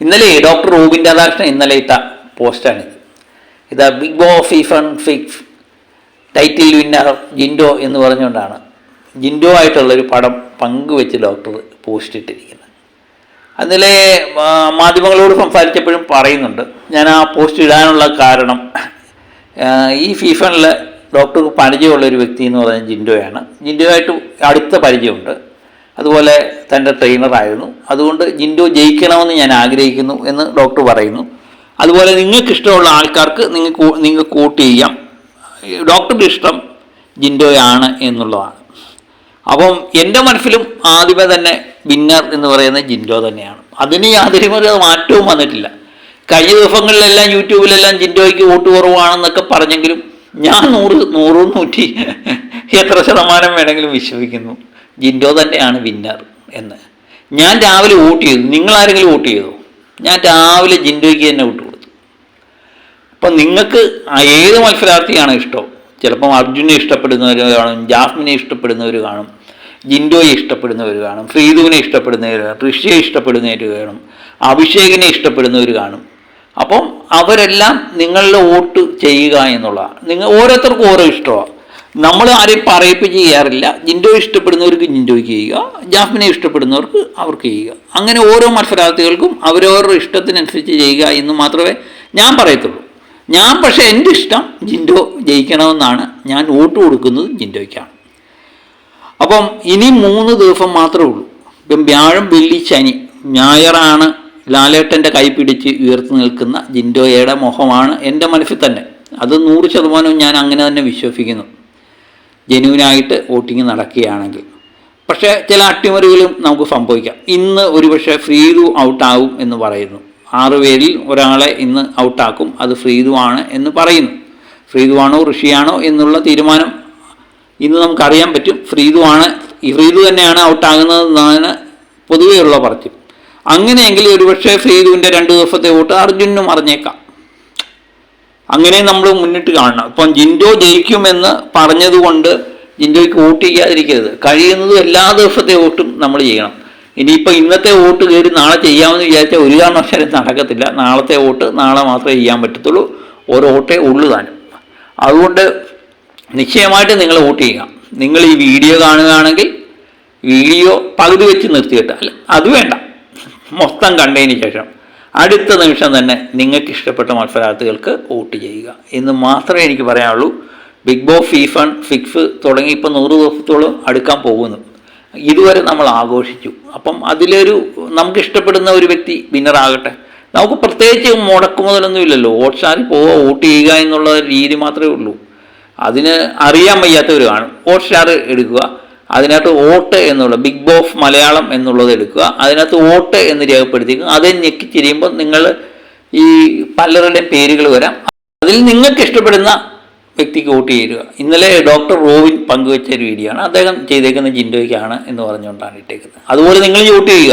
ഇന്നലെ doctor Rubin Radhakrishnan ഇന്നലെ ഇട്ട പോസ്റ്റാണിത് ഇത് ബിഗ് ബോ ഫീഫൺ ഫിഫ് ടൈറ്റിൽ വിന്നർ ജിൻഡോ എന്ന് പറഞ്ഞുകൊണ്ടാണ്. ജിൻഡോ ആയിട്ടുള്ളൊരു പടം പങ്കുവെച്ച് ഡോക്ടർ പോസ്റ്റ് ഇട്ടിരിക്കുന്നത്. അതിലെ മാധ്യമങ്ങളോട് സംസാരിച്ചപ്പോഴും പറയുന്നുണ്ട്. ഞാൻ ആ പോസ്റ്റ് ഇടാനുള്ള കാരണം ഈ ഫീഫണിൽ ഡോക്ടർക്ക് പരിചയമുള്ള ഒരു വ്യക്തി എന്ന് പറയുന്നത് ജിൻഡോയാണ്. ജിൻഡോയായിട്ട് അടുത്ത പരിചയമുണ്ട്. അതുപോലെ തന്റെ ട്രെയിനറായിരുന്നു അതുകൊണ്ട് ജിൻഡോ ജയിക്കണമെന്ന് ഞാൻ ആഗ്രഹിക്കുന്നു എന്ന് ഡോക്ടർ പറയുന്നു. അതുപോലെ നിങ്ങൾക്ക് ഇഷ്ടമുള്ള ആൾക്കാർക്ക് നിങ്ങൾക്ക് നിങ്ങൾക്ക് വോട്ട് ചെയ്യാം. ഡോക്ടറുടെ ഇഷ്ടം ജിൻഡോയാണ് എന്നുള്ളതാണ്. അപ്പം എന്റെ മനസ്സിലും ആദ്യമേ തന്നെ വിന്നർ എന്ന് പറയുന്നത് ജിൻഡോ തന്നെയാണ്. അതിന് യാതൊരു മാറ്റവും വന്നിട്ടില്ല. കഴിഞ്ഞ ദിവസങ്ങളിലെല്ലാം യൂട്യൂബിലെല്ലാം ജിൻഡോയ്ക്ക് വോട്ട് കുറവാണെന്നൊക്കെ പറഞ്ഞെങ്കിലും ഞാൻ നൂറ് നൂറ് നൂറ്റി എത്ര ശതമാനം വേണമെങ്കിലും വിശ്വസിക്കുന്നു. ജിൻഡോ തന്നെയാണ് വിന്നർ എന്ന്. ഞാൻ രാവിലെ വോട്ട് ചെയ്തു. നിങ്ങൾ ആരെങ്കിലും വോട്ട് ചെയ്തോ? ഞാൻ രാവിലെ ജിൻഡോയ്ക്ക് തന്നെ വോട്ട് കൊടുത്തു. അപ്പം നിങ്ങൾക്ക് ഏത് മത്സരാർത്ഥിയാണ് ഇഷ്ടം? ചിലപ്പം അർജുനെ ഇഷ്ടപ്പെടുന്നവർ കാണും ജാസ്മിനെ ഇഷ്ടപ്പെടുന്നവർ കാണും ജിൻഡോയെ ഇഷ്ടപ്പെടുന്നവർ കാണും ശ്രീധുവിനെ ഇഷ്ടപ്പെടുന്നവർ കാണും ഋഷിയെ ഇഷ്ടപ്പെടുന്നവർ കാണും അഭിഷേകിനെ ഇഷ്ടപ്പെടുന്നവർ കാണും. അപ്പം അവരെല്ലാം നിങ്ങളുടെ വോട്ട് ചെയ്യുക എന്നുള്ളതാണ്. നിങ്ങൾ ഓരോരുത്തർക്കും ഓരോ ഇഷ്ടമാണ് നമ്മൾ ആരെയും പറയിപ്പിച്ച് ചെയ്യാറില്ല. ജിൻഡോ ഇഷ്ടപ്പെടുന്നവർക്ക് ജിൻഡോയ്ക്ക് ചെയ്യുക. ജാസ്മിനെ ഇഷ്ടപ്പെടുന്നവർക്ക് അവർക്ക് ചെയ്യുക. അങ്ങനെ ഓരോ മത്സരാർത്ഥികൾക്കും അവരവരുടെ ഇഷ്ടത്തിനനുസരിച്ച് ചെയ്യുക എന്ന് മാത്രമേ ഞാൻ പറയത്തുള്ളൂ. ഞാൻ പക്ഷേ എന്റെ ഇഷ്ടം ജിൻഡോ ജയിക്കണമെന്നാണ്. ഞാൻ വോട്ട് കൊടുക്കുന്നത് ജിൻഡോയ്ക്കാണ് അപ്പം ഇനി മൂന്ന് ദിവസം മാത്രമേ ഉള്ളൂ. ഇപ്പം വ്യാഴം വെള്ളി ശനി ഞായറാണ് ലാലേട്ടന്റെ കൈ പിടിച്ച് ഉയർത്തു നിൽക്കുന്ന ജിൻഡോയുടെ മുഖമാണ് എന്റെ മനസ്സിൽ തന്നെ. അത് നൂറ് ശതമാനവും ഞാൻ അങ്ങനെ തന്നെ വിശ്വസിക്കുന്നു. ജെന്യൂനായിട്ട് വോട്ടിംഗ് നടക്കുകയാണെങ്കിൽ. പക്ഷേ ചില അട്ടിമറികളും നമുക്ക് സംഭവിക്കാം. ഇന്ന് ഒരുപക്ഷെ ഫ്രീദു ഔട്ടാവും എന്ന് പറയുന്നു. ആറ് പേരിൽ ഒരാളെ ഇന്ന് ഔട്ടാക്കും. അത് ഫ്രീദു ആണ് എന്ന് പറയുന്നു. ഫ്രീദു ആണോ ഋഷിയാണോ എന്നുള്ള തീരുമാനം ഇന്ന് നമുക്കറിയാൻ പറ്റും. ഫ്രീദു ആണ് ഈ ഫ്രീദു തന്നെയാണ് ഔട്ടാകുന്നതെന്നാണ് പൊതുവെയുള്ള പറച്ചിൽ. അങ്ങനെയെങ്കിൽ ഒരുപക്ഷെ ഫ്രീദുവിന്റെ രണ്ട് ദിവസത്തെ വോട്ട് അർജുനും അറിഞ്ഞേക്കാം. അങ്ങനെ നമ്മൾ മുന്നിട്ട് കാണണം. ഇപ്പം ജിൻഡോ ജയിക്കുമെന്ന് പറഞ്ഞതുകൊണ്ട് ജിൻഡോയ്ക്ക് വോട്ട് ചെയ്യാതിരിക്കരുത്. കഴിയുന്നതും എല്ലാ ദിവസത്തെ വോട്ടും നമ്മൾ ചെയ്യണം. ഇനിയിപ്പോൾ ഇന്നത്തെ വോട്ട് കയറി നാളെ ചെയ്യാമെന്ന് വിചാരിച്ചാൽ ഒരു കാരണവശാലും നടക്കത്തില്ല. നാളത്തെ വോട്ട് നാളെ മാത്രമേ ചെയ്യാൻ പറ്റത്തുള്ളൂ. ഓരോ വോട്ടേ ഉള്ളു താനും. അതുകൊണ്ട് നിശ്ചയമായിട്ട് നിങ്ങൾ വോട്ട് ചെയ്യുക. നിങ്ങൾ ഈ വീഡിയോ കാണുകയാണെങ്കിൽ വീഡിയോ പകുതി വെച്ച് നിർത്തിയിട്ടാൽ അത് വേണ്ട. മൊത്തം കണ്ടതിന് ശേഷം. അടുത്ത നിമിഷം തന്നെ നിങ്ങൾക്ക് ഇഷ്ടപ്പെട്ട മത്സരാർത്ഥികൾക്ക് വോട്ട് ചെയ്യുക. എന്ന് മാത്രമേ എനിക്ക് പറയാനുള്ളൂ. ബിഗ് ബോസ് ഫീഫൺ ഫിക്സ് തുടങ്ങി ഇപ്പം നൂറ് ദിവസത്തോളം അടുക്കാൻ പോകുന്നു. ഇതുവരെ നമ്മൾ ആഘോഷിച്ചു. അപ്പം അതിലൊരു നമുക്ക് ഇഷ്ടപ്പെടുന്ന ഒരു വ്യക്തി വിന്നറാകട്ടെ നമുക്ക് പ്രത്യേകിച്ച് മുടക്കുമുതലൊന്നും ഇല്ലല്ലോ ഹോട്ട്സ്റ്റാറിൽ പോവുക വോട്ട് ചെയ്യുക എന്നുള്ള രീതി മാത്രമേ ഉള്ളൂ. അതിന് അറിയാൻ വയ്യാത്തവർ കാണും. ഹോട്ട്സ്റ്റാർ എടുക്കുക. അതിനകത്ത് വോട്ട് എന്നുള്ള ബിഗ് ബോഫ് മലയാളം എന്നുള്ളത് എടുക്കുക. അതിനകത്ത് വോട്ട് എന്ന് രേഖപ്പെടുത്തിക്കും അത് ഞെക്കി തിരിയുമ്പോൾ നിങ്ങൾ ഈ പലരുടെയും പേരുകൾ വരാം. അതിൽ നിങ്ങൾക്ക് ഇഷ്ടപ്പെടുന്ന വ്യക്തിക്ക് വോട്ട് ചെയ്യുക ഇന്നലെ ഡോക്ടർ റോവിൻ പങ്കുവെച്ച ഒരു വീഡിയോ ആണ്. അദ്ദേഹം ചെയ്തേക്കുന്ന ജിൻഡോയ്ക്കാണ് എന്ന് പറഞ്ഞുകൊണ്ടാണ് ഇട്ടേക്കുന്നത്. അതുപോലെ നിങ്ങൾ വോട്ട് ചെയ്യുക.